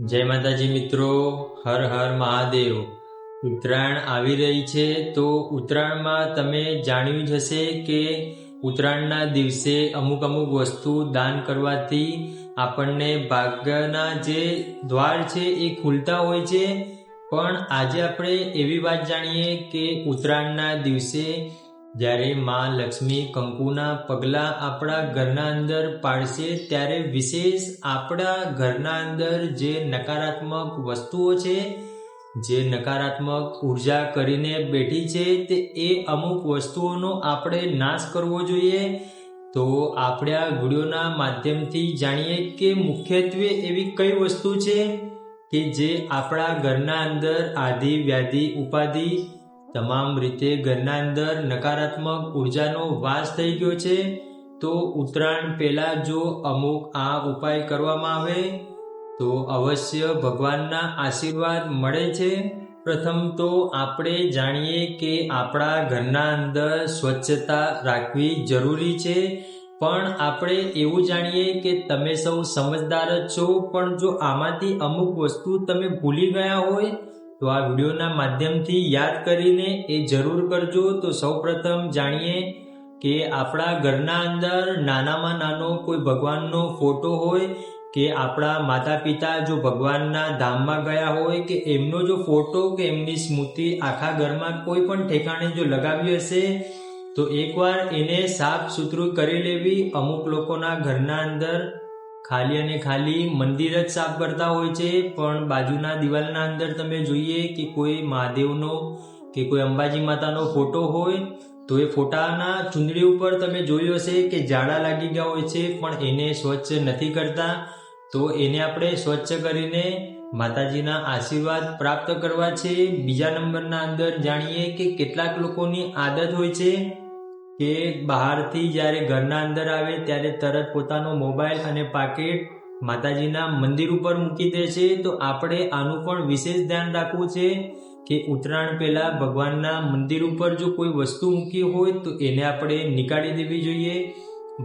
જય માતાજી મિત્રો, હર હર મહાદેવ. ઉત્તરાયણ આવી રહી છે તો ઉત્તરાયણમાં તમે જાણ્યું જ હશે કે ઉત્તરાયણના દિવસે અમુક અમુક વસ્તુ દાન કરવાથી આપણને ભાગ્યના જે દ્વાર છે એ ખુલતા હોય છે. પણ આજે આપણે એવી વાત જાણીએ કે ઉત્તરાયણના દિવસે જ્યારે માં લક્ષ્મી કંકુના પગલાં આપણા ઘરના અંદર પાડશે, ત્યારે વિશેષ આપણા ઘરના અંદર જે નકારાત્મક વસ્તુઓ છે, જે નકારાત્મક ઊર્જા કરીને બેઠી છે, તે એ અમુક વસ્તુઓનો આપણે નાશ કરવો જોઈએ. તો આપણે આ વિડીયોના માધ્યમથી જાણીએ કે મુખ્યત્વે એવી કઈ વસ્તુ છે કે જે આપણા ઘરના અંદર આધિ વ્યાધિ ઉપાધિ તમામ રીતે ઘરના અંદર નકારાત્મક ઉર્જાનો વાસ થઈ ગયો છે, તો ઉત્તરાયણ પહેલાં જો અમુક આ ઉપાય કરવામાં આવે, તો અવશ્ય ભગવાનના આશીર્વાદ મળે છે. પ્રથમ તો આપણે જાણીએ કે આપણા ઘરના અંદર સ્વચ્છતા રાખવી જરૂરી છે, પણ આપણે એવું જાણીએ કે તમે સૌ સમજદાર જ છો, પણ જો આમાંથી અમુક વસ્તુ તમે ભૂલી ગયા હોય તો આ વિડીયોના માધ્યમથી યાદ કરીને એ જરૂર કરજો. તો સૌપ્રથમ જાણીએ કે આપણા ઘરના અંદર નાનામાં નાનો કોઈ ભગવાનનો ફોટો હોય કે આપણા માતા પિતા જો ભગવાનના ધામમાં ગયા હોય કે એમનો જો ફોટો કે એમની સ્મૃતિ આખા ઘરમાં કોઈ પણ ઠેકાણે જો લગાવી હશે, તો એકવાર એને સાફ સુથરું કરી લેવી. અમુક લોકોના ઘરના અંદર ખાલી અને ખાલી મંદિર જ સાફ કરતા હોય છે, પણ બાજુના દિવાલના અંદર તમે જોઈએ કે કોઈ મહાદેવનો કે કોઈ અંબાજી માતાનો ફોટો હોય, તો એ ફોટાના ચૂંદડી ઉપર તમે જોયું હશે કે ઝાડા લાગી ગયા હોય છે, પણ એને સ્વચ્છ નથી કરતા. તો એને આપણે સ્વચ્છ કરીને માતાજીના આશીર્વાદ પ્રાપ્ત કરવા છે. બીજા નંબરના અંદર જાણીએ કે કેટલાક લોકોની આદત હોય છે કે બહારથી જ્યારે ઘરના અંદર આવે ત્યારે તરત પોતાનો મોબાઈલ અને પાકેટ માતાજીના મંદિર ઉપર મૂકી દે છે. તો આપણે આનું પણ વિશેષ ધ્યાન રાખવું છે કે ઉત્તરાયણ પહેલાં ભગવાનના મંદિર ઉપર જો કોઈ વસ્તુ મૂકી હોય તો એને આપણે નીકાળી દેવી જોઈએ.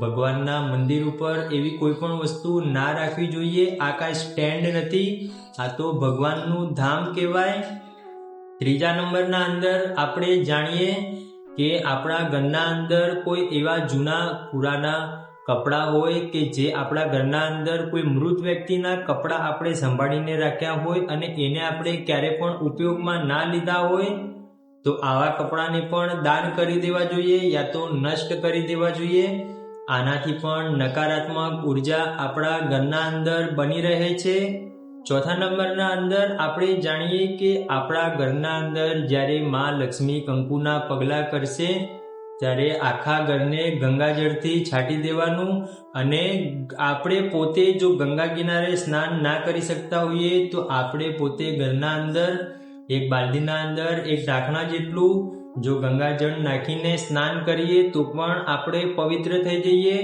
ભગવાનના મંદિર ઉપર એવી કોઈ પણ વસ્તુ ના રાખવી જોઈએ. આ કાંઈ સ્ટેન્ડ નથી. આ તો ભગવાનનું ધામ કહેવાય. ત્રીજા નંબરના અંદર આપણે જાણીએ કે આપણા ઘરના અંદર કોઈ એવા જૂના પુરાના કપડાં હોય કે જે આપણા ઘરના અંદર કોઈ મૃત વ્યક્તિના કપડાં આપણે સંભાળીને રાખ્યા હોય અને એને આપણે ક્યારે પણ ઉપયોગમાં ના લીધા હોય, તો આવા કપડાંને પણ દાન કરી દેવા જોઈએ યા તો નષ્ટ કરી દેવા જોઈએ. આનાથી પણ નકારાત્મક ઊર્જા આપણા ઘરના અંદર બની રહે છે. ચોથા નંબરના અંદર આપણે જાણીએ કે આપણા ઘરના અંદર જ્યારે માં લક્ષ્મી કંકુના પગલાં કરશે, ત્યારે આખા ઘરને ગંગાજળથી છાંટી દેવાનું અને આપણે પોતે જો ગંગા કિનારે સ્નાન ના કરી શકતા હોઈએ, તો આપણે પોતે ઘરના અંદર, એક બાલદીના અંદર, એક ઢાંકણા જેટલું જો ગંગાજળ નાખીને સ્નાન કરીએ, તો પણ આપણે પવિત્ર થઈ જઈએ.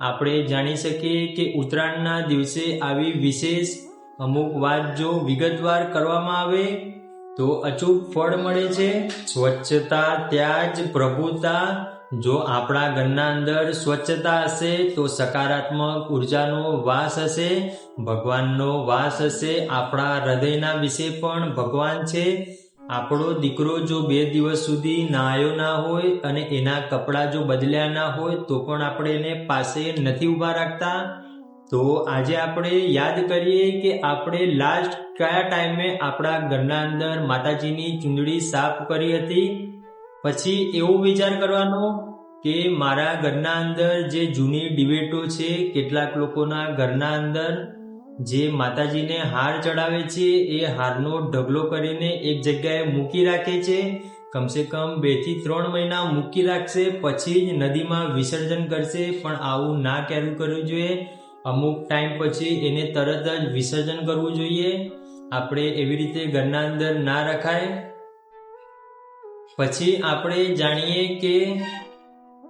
આપણે જાણી શકીએ કે ઉત્તરાયણના દિવસે આવી વિશેષ અમુક વાત જો વિગતવાર કરવામાં આવે, તો અચૂક ફળ મળે છે. સ્વચ્છતા ત્યાં જ પ્રભુતા. જો આપણા ઘરના અંદર સ્વચ્છતા હશે, તો સકારાત્મક ઉર્જાનો વાસ હશે. ભગવાનનો વાસ હશે. આપણા હૃદયના વિશે પણ ભગવાન છે. આપણો દીકરો જો બે દિવસ સુધી નાયો ના હોય અને એના કપડાં જો બદલ્યા ના હોય, તો પણ આપણે એને પાસે નથી ઊભા રાખતા. તો આજે આપણે યાદ કરીએ કે આપણે લાસ્ટ કયા ટાઈમે આપણા ઘરના અંદર માતાજીની ચૂંદડી સાફ કરી હતી? પછી એવો વિચાર કરવાનો કે મારા ઘરના અંદર જે જૂની ડિબેટો છે, કેટલાક લોકોના ઘરના અંદર જે માતાજીને હાર ચડાવે છે, એ હારનો ઢગલો કરીને એક જગ્યાએ મૂકી રાખે છે. કમસે કમ બેથી ત્રણ મહિના મૂકી રાખશે, પછી જ નદીમાં વિસર્જન કરશે, પણ આવું ના ક્યારું કરવું જોઈએ. અમુક ટાઈમ પછી એને તરત જ વિસર્જન કરવું જોઈએ. આપણે એવી રીતે ઘરના અંદર ના રખાય. પછી આપણે જાણીએ કે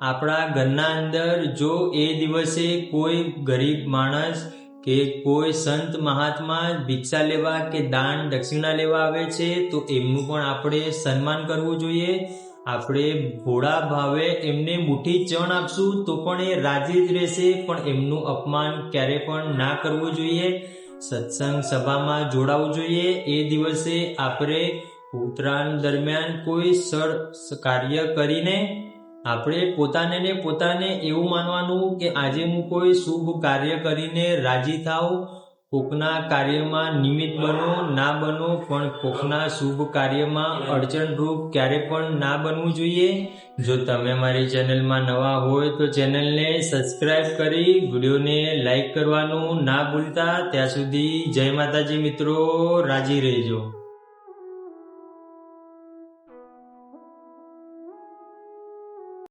આપણા ઘરના અંદર જો એ દિવસે કોઈ ગરીબ માણસ કે કોઈ સંત મહાત્મા ભિક્ષા લેવા કે દાન દક્ષિણા લેવા આવે છે, તો એમનું પણ આપણે સન્માન કરવું જોઈએ. આપણે ભોળા ભાવે એમને મુઠ્ઠી ચણ આપશું તો પણ એ રાજી જ રહેશે, પણ એમનું અપમાન ક્યારે પણ ના કરવું જોઈએ. સત્સંગ સભામાં જોડાવવું જોઈએ. એ દિવસે આપણે ઉત્તરાયણ દરમિયાન કોઈ સળ કાર્ય કરીને આપણે પોતાને ને પોતાને એવું માનવાનું કે આજે હું કોઈ શુભ કાર્ય કરીને રાજી થાઉં કોકના કાર્યમાં નિમિત્ત બનો, ના બનો, પણ કોકના શુભ કાર્યમાં અડચણરૂપ ક્યારે પણ ના બનવું જોઈએ. જો તમે મારી ચેનલમાં નવા હોય તો ચેનલને સબસ્ક્રાઈબ કરી વિડીયોને લાઈક કરવાનું ના ભૂલતા. ત્યાં સુધી જય માતાજી મિત્રો, રાજી રહેજો.